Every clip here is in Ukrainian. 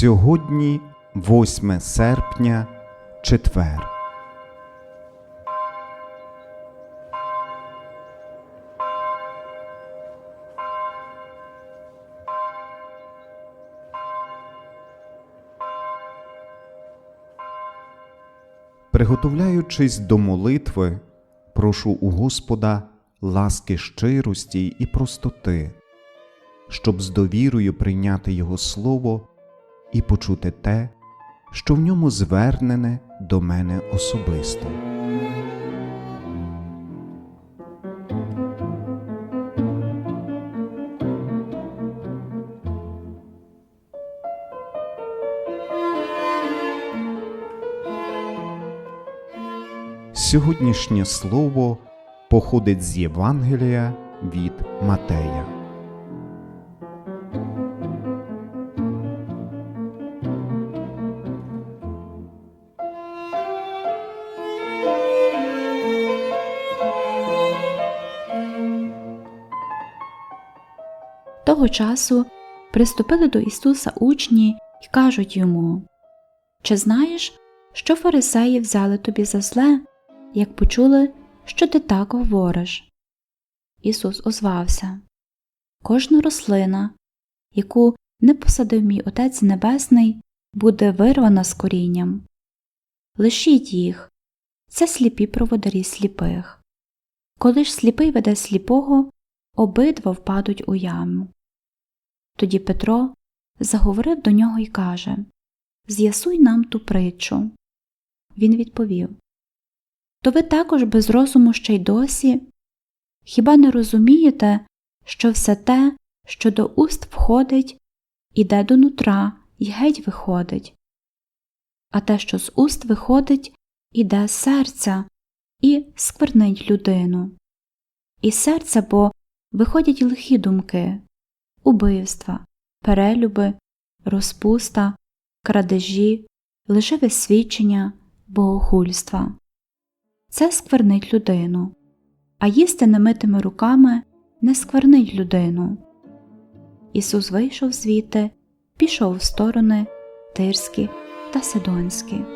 Сьогодні 8 серпня, четвер. Приготовляючись до молитви, прошу у Господа ласки щирості і простоти, щоб з довірою прийняти Його Слово і почути те, що в ньому звернене до мене особисто. Сьогоднішнє слово походить з Євангелія від Матея. Того часу приступили до Ісуса учні й кажуть йому Чи знаєш, що фарисеї взяли тобі за зле, як почули, що ти так говориш? Ісус озвався Кожна рослина, яку не посадив мій Отець Небесний, буде вирвана з корінням. Лишіть їх, це сліпі проводарі сліпих. Коли ж сліпий веде сліпого, обидва впадуть у яму. Тоді Петро заговорив до нього і каже З'ясуй нам ту притчу. Він відповів То ви також без розуму ще й досі? Хіба не розумієте, що все те, що до уст входить, іде до нутра й геть виходить, а те, що з уст виходить, іде з серця і сквернить людину. Із серця бо виходять лихі думки, убивства, перелюби, розпуста, крадежі, лживе свідчення, богохульства. Це сквернить людину, а їсти немитими руками не сквернить людину. Ісус вийшов звідти, пішов в сторони Тирські та Сидонські.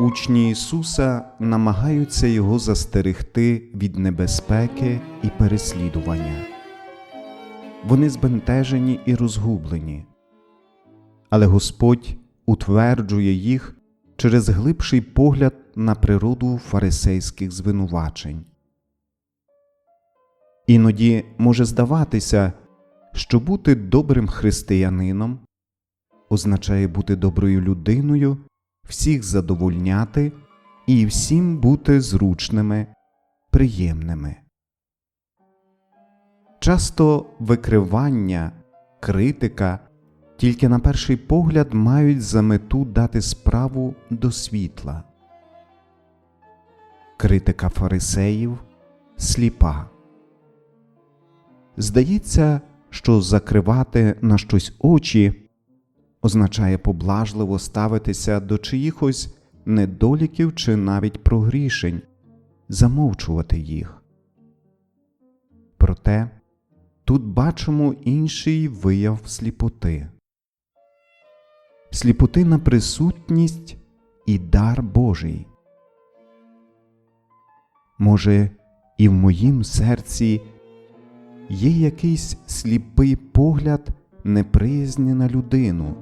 Учні Ісуса намагаються Його застерегти від небезпеки і переслідування. Вони збентежені і розгублені, але Господь утверджує їх через глибший погляд на природу фарисейських звинувачень. Іноді може здаватися, що бути добрим християнином означає бути доброю людиною всіх задовольняти і всім бути зручними, приємними. Часто викривання, критика тільки на перший погляд мають за мету дати справу до світла. Критика фарисеїв сліпа. Здається, що закривати на щось очі означає поблажливо ставитися до чиїхось недоліків чи навіть прогрішень, замовчувати їх. Проте тут бачимо інший вияв сліпоти сліпоти на присутність і дар Божий. Може, і в моїм серці є якийсь сліпий погляд неприязні на людину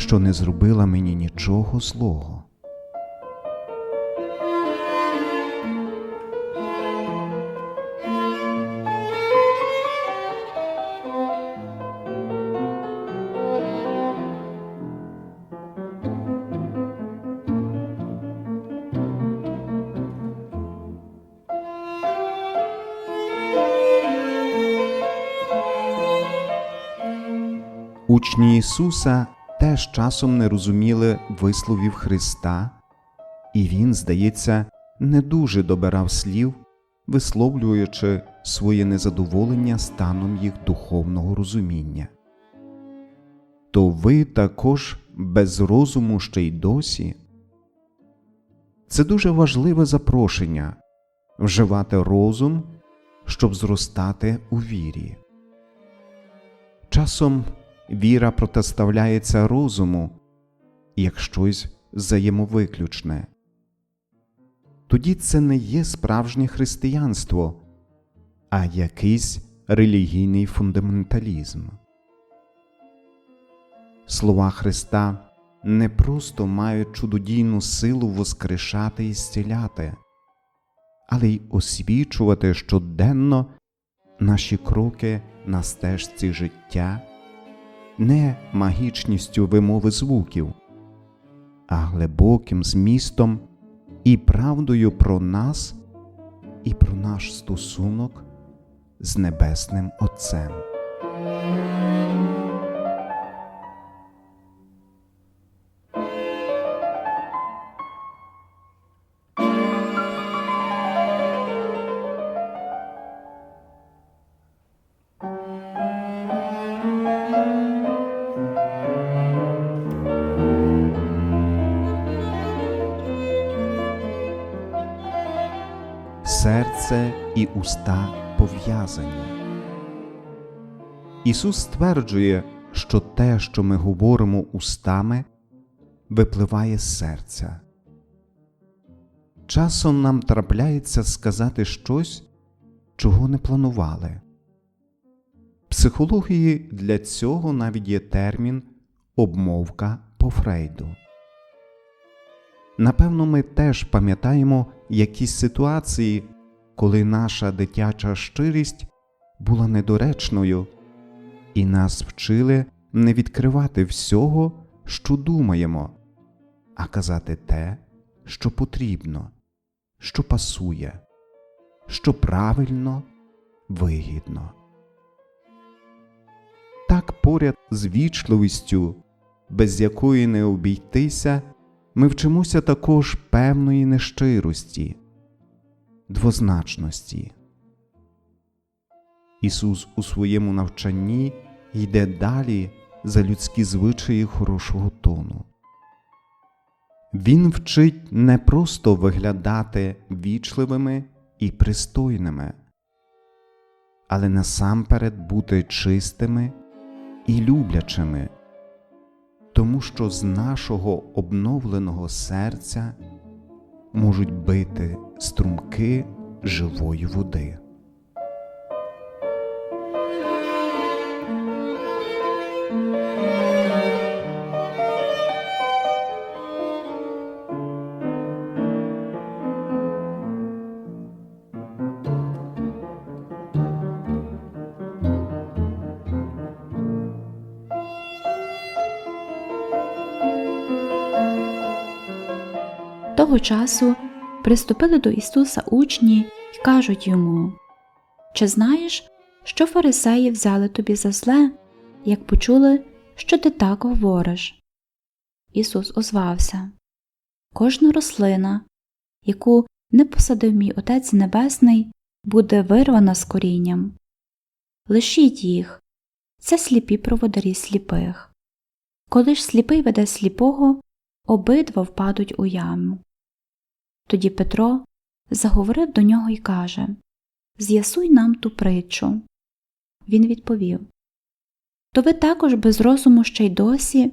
що не зробила мені нічого злого. Учні Ісуса теж часом не розуміли висловів Христа і він, здається, не дуже добирав слів, висловлюючи своє незадоволення станом їх духовного розуміння. То ви також без розуму ще й досі. Це дуже важливе запрошення вживати розум, щоб зростати у вірі. Часом віра протиставляється розуму як щось взаємовиключне. Тоді це не є справжнє християнство, а якийсь релігійний фундаменталізм. Слова Христа не просто мають чудодійну силу воскрешати і зціляти, але й освічувати щоденно наші кроки на стежці життя, не магічністю вимови звуків, а глибоким змістом і правдою про нас і про наш стосунок з Небесним Отцем. Уста пов'язані. Ісус стверджує, що те, що ми говоримо устами, випливає з серця. Часом нам трапляється сказати щось, чого не планували. В психології для цього навіть є термін обмовка по Фрейду. Напевно, ми теж пам'ятаємо якісь ситуації, коли наша дитяча щирість була недоречною, і нас вчили не відкривати всього, що думаємо, а казати те, що потрібно, що пасує, що правильно, вигідно. Так поряд з вічливістю, без якої не обійтися ми вчимося також певної нещирості, двозначності. Ісус у своєму навчанні йде далі за людські звичаї хорошого тону. Він вчить не просто виглядати вічливими і пристойними, але насамперед бути чистими і люблячими тому що з нашого обновленого серця можуть бити струмки живої води. Того часу приступили до Ісуса учні й кажуть йому Чи знаєш, що фарисеї взяли тобі за зле, як почули, що ти так говориш? Ісус озвався Кожна рослина, яку не посадив мій Отець Небесний, буде вирвана з корінням. Лишіть їх це сліпі проводарі сліпих. Коли ж сліпий веде сліпого, обидва впадуть у яму. Тоді Петро заговорив до нього і каже З'ясуй нам ту притчу. Він відповів То ви також без розуму ще й досі?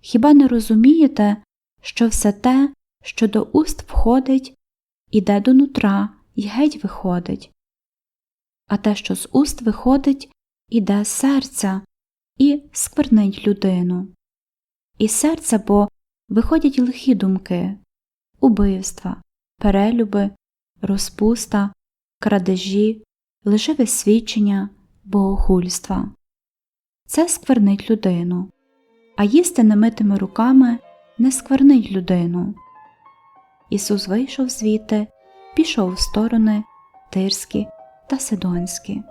Хіба не розумієте, що все те, що до уст входить, іде до нутра і геть виходить, а те, що з уст виходить, іде з серця і сквернить людину. Із серця бо виходять лихі думки, убивства, перелюби, розпуста, крадежі, лживе свідчення, богохульства. Це сквернить людину, а їсти немитими руками не сквернить людину. Ісус вийшов звідти, пішов в сторони Тирські та Сидонські.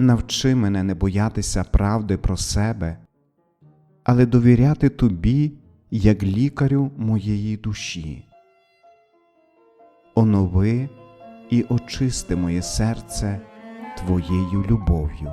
Навчи мене не боятися правди про себе, але довіряти Тобі як лікарю моєї душі. Онови і очисти моє серце Твоєю любов'ю.